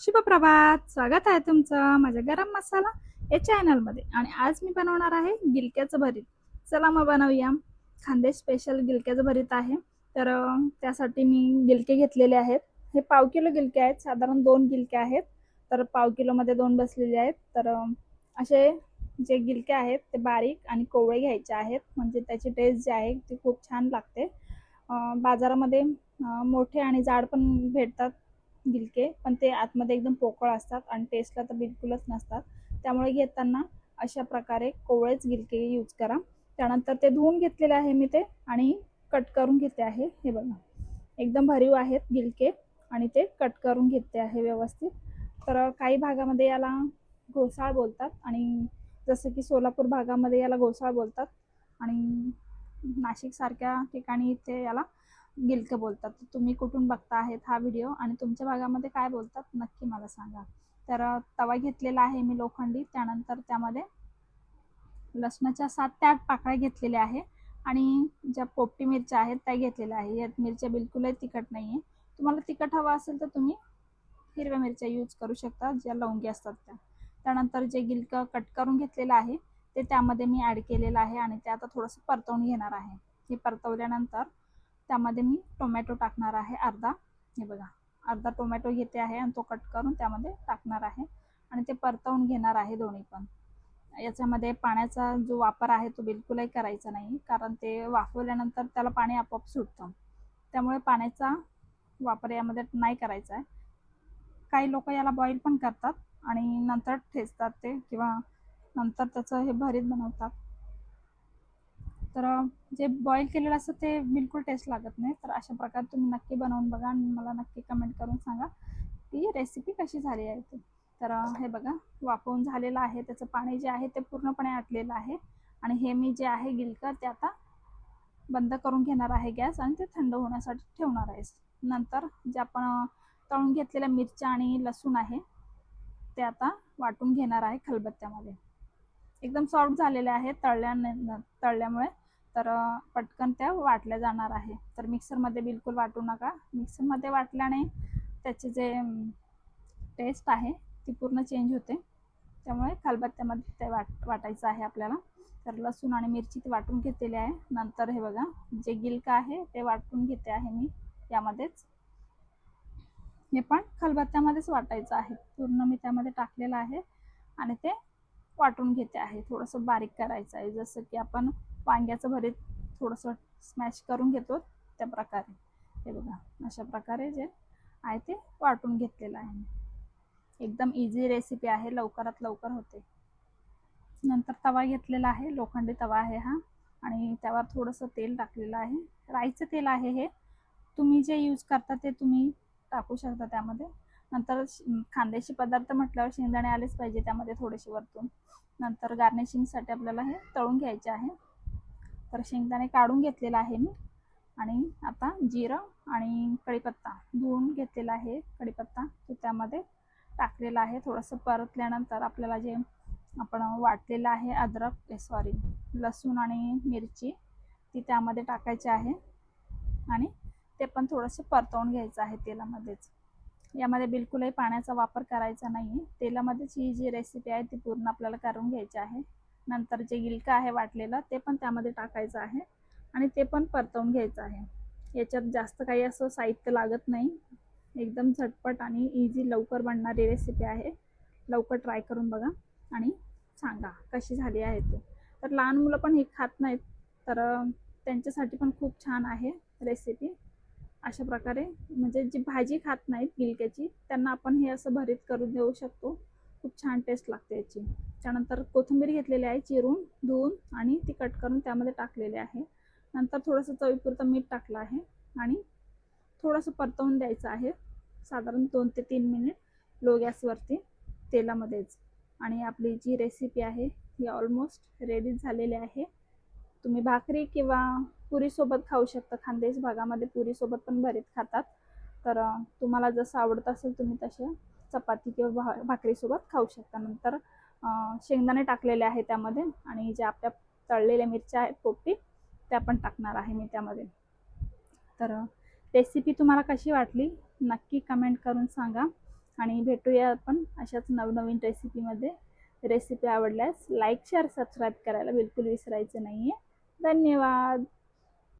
शुभप्रभात. स्वागत आहे तुमचं माझ्या गरम मसाला या चॅनलमध्ये आणि आज मी बनवणार आहे गिलक्याचं भरीत. चला मग बनवूया. खांदे स्पेशल गिलक्याचं भरीत आहे. तर त्यासाठी मी गिलके घेतलेले आहेत. हे पाव किलो गिलके आहेत. साधारण दोन गिलके आहेत. तर पाव किलोमध्ये दोन बसलेले आहेत. तर असे जे गिलके आहेत ते बारीक आणि कोवळे घ्यायचे आहेत. म्हणजे त्याची टेस्ट जी आहे ती खूप छान लागते. बाजारामध्ये मोठे आणि जाड पण भेटतात. गिलके पण ते आतमध्ये एकदम पोकळ असतात आणि टेस्टला तर बिलकुलच नसतात. त्यामुळे घेताना अशा प्रकारे कोवळेच गिलके यूज करा. त्यानंतर ते धुवून घेतलेले आहे मी ते आणि कट करून घेते आहे. हे बघा. एकदम भरीव आहेत गिलके आणि ते कट करून घेते आहे व्यवस्थित. तर काही भागामध्ये याला घोसाळ बोलतात आणि जसं की सोलापूर भागामध्ये याला घोसाळ बोलतात आणि नाशिकसारख्या ठिकाणी ते याला गिलकं बोलतात. तर तुम्ही कुठून बघता आहेत हा व्हिडिओ आणि तुमच्या भागामध्ये काय बोलतात? नक्की मला सांगा. तर तवा घेतलेला आहे मी लोखंडी. त्यानंतर त्यामध्ये लसणाच्या सात ते आठ पाकळ्या घेतलेल्या आहे. आणि ज्या पोपटी मिरच्या आहेत त्या घेतलेल्या आहे. यात मिरच्या बिलकुलही तिखट नाही आहे तुम्हाला तिखट हवा असेल तर तुम्ही हिरव्या मिरच्या यूज करू शकता ज्या लवंगी असतात त्या. त्यानंतर जे गिलकं कट करून घेतलेलं आहे ते त्यामध्ये मी ॲड केलेलं आहे. आणि ते आता थोडंसं परतवून घेणार आहे. हे परतवल्यानंतर त्यामध्ये मी टोमॅटो टाकणार आहे अर्धा. हे बघा अर्धा टोमॅटो घेते आहे आणि तो कट करून त्यामध्ये टाकणार आहे. आणि ते परतवून घेणार आहे दोन्ही पण. याच्यामध्ये पाण्याचा जो वापर आहे तो बिलकुलही करायचा नाही कारण ते वाफवल्यानंतर त्याला पाणी आपोआप सुटतं. त्यामुळे पाण्याचा वापर यामध्ये नाही करायचा आहे. काही लोक याला बॉईल पण करतात आणि नंतर ठेचतात ते किंवा नंतर त्याचं हे भरीत बनवतात. तर जे बॉईल केलेलं असतं ते बिलकुल टेस्ट लागत नाही. तर अशा प्रकारे तुम्ही नक्की बनवून बघा आणि मला नक्की कमेंट करून सांगा ती रेसिपी कशी झाली आहे ती. तर हे बघा वाफवून झालेलं आहे. त्याचं पाणी जे आहे ते पूर्णपणे आटलेलं आहे. आणि हे मी जे आहे गिलकं ते आता बंद करून घेणार आहे गॅस आणि ते थंड होण्यासाठी ठेवणार आहे. नंतर जे आपण तळून घेतलेल्या मिरच्या आणि लसूण आहे ते आता वाटून घेणार आहे खलबत्त्यामध्ये. एकदम सॉफ्ट झालेले आहे तळल्याने तळल्यामुळे. तर पटकन त्या वाटल्या जाणार आहे. तर मिक्सरमध्ये बिलकुल वाटू नका. मिक्सरमध्ये वाटल्याने त्याचे जे टेस्ट आहे ती पूर्ण चेंज होते. त्यामुळे खलबत्त्यामध्ये ते वाट वाटायचं आहे आपल्याला. तर लसूण आणि मिरची ती वाटून घेतलेली आहे. नंतर हे बघा जे गिलकं आहे ते वाटून घेते आहे मी यामध्येच. हे पण खलबत्त्यामध्येच वाटायचं आहे. पूर्ण मी त्यामध्ये टाकलेलं आहे आणि ते वाटून घेते आहे. थोडंसं बारीक करायचं आहे. जसं की आपण वांग्याचं भरीत थोडंसं स्मॅश करून घेतो त्या प्रकारे. हे बघा अशा प्रकारे जे आहे ते वाटून घेतलेलं आहे. मी एकदम इझी रेसिपी आहे लवकरात लवकर होते. नंतर तवा घेतलेला आहे लोखंडी तवा आहे हा. आणि त्यावर थोडंसं तेल टाकलेलं आहे. राईचं तेल आहे हे. तुम्ही जे यूज करता ते तुम्ही टाकू शकता त्यामध्ये. नंतर खांदेशी पदार्थ म्हटल्यावर शेंगदाणे आलेच पाहिजे त्यामध्ये थोडेसे वरतून. नंतर गार्निशिंगसाठी आपल्याला हे तळून घ्यायचे आहे. तर शेंगदाणे काढून घेतलेला आहे मी. आणि आता जिरं आणि कढीपत्ता धुवून घेतलेला आहे कढीपत्ता. तो त्यामध्ये टाकलेला आहे. थोडंसं परतल्यानंतर आपल्याला जे आपण वाटलेलं आहे अद्रक सॉरी लसूण आणि मिरची ती त्यामध्ये टाकायची आहे. आणि ते पण थोडंसं परतवून घ्यायचं आहे तेलामध्येच. यामध्ये बिलकुलही पाण्याचा वापर करायचा नाही आहे तेलामध्येच ही जी रेसिपी आहे ती पूर्ण आपल्याला करून घ्यायची आहे. नंतर जे गिलकं आहे वाटलेलं ते पण त्यामध्ये टाकायचं आहे आणि ते पण परतवून घ्यायचं आहे. याच्यात जास्त काही असं साहित्य लागत नाही. एकदम झटपट आणि इझी लवकर बनणारी रेसिपी आहे. लवकर ट्राय करून बघा आणि सांगा कशी झाली आहे ते. तर लहान मुलं पण हे खात नाहीत तर त्यांच्यासाठी पण खूप छान आहे रेसिपी अशा प्रकारे म्हणजे जी भाजी खात नाहीत गिलक्याची त्यांना आपण हे असं भरीत करून देऊ शकतो. खूप छान टेस्ट लागते याची. त्यानंतर कोथिंबीर घेतलेली आहे चिरून धुवून आणि ती कट करून त्यामध्ये टाकलेली आहे. नंतर थोडंसं चवीपुरतं मीठ टाकलं आहे आणि थोडंसं परतवून द्यायचं आहे. साधारण दोन ते तीन मिनिट लो गॅसवरती तेलामध्येच. आणि आपली जी रेसिपी आहे ही ऑलमोस्ट रेडी झालेली आहे. तुम्ही भाकरी किंवा पुरीसोबत खाऊ शकता. खानदेश भागामध्ये पुरीसोबत पण बरेच खातात. तर तुम्हाला जसं आवडत असेल तुम्ही तसे चपाती किंवा भा भाकरीसोबत खाऊ शकता. नंतर शेंगदाणे टाकलेले आहे त्यामध्ये आणि ज्या आपल्या तळलेल्या मिरच्या आहेत पोपटी त्या पण टाकणार आहे मी त्यामध्ये. तर रेसिपी तुम्हाला कशी वाटली? नक्की कमेंट करून सांगा आणि भेटूया आपण अशाच नवनवीन रेसिपीमध्ये रेसिपी आवडल्यास लाईक शेअर सबस्क्राईब करायला बिलकुल विसरायचं नाही आहे धन्यवाद!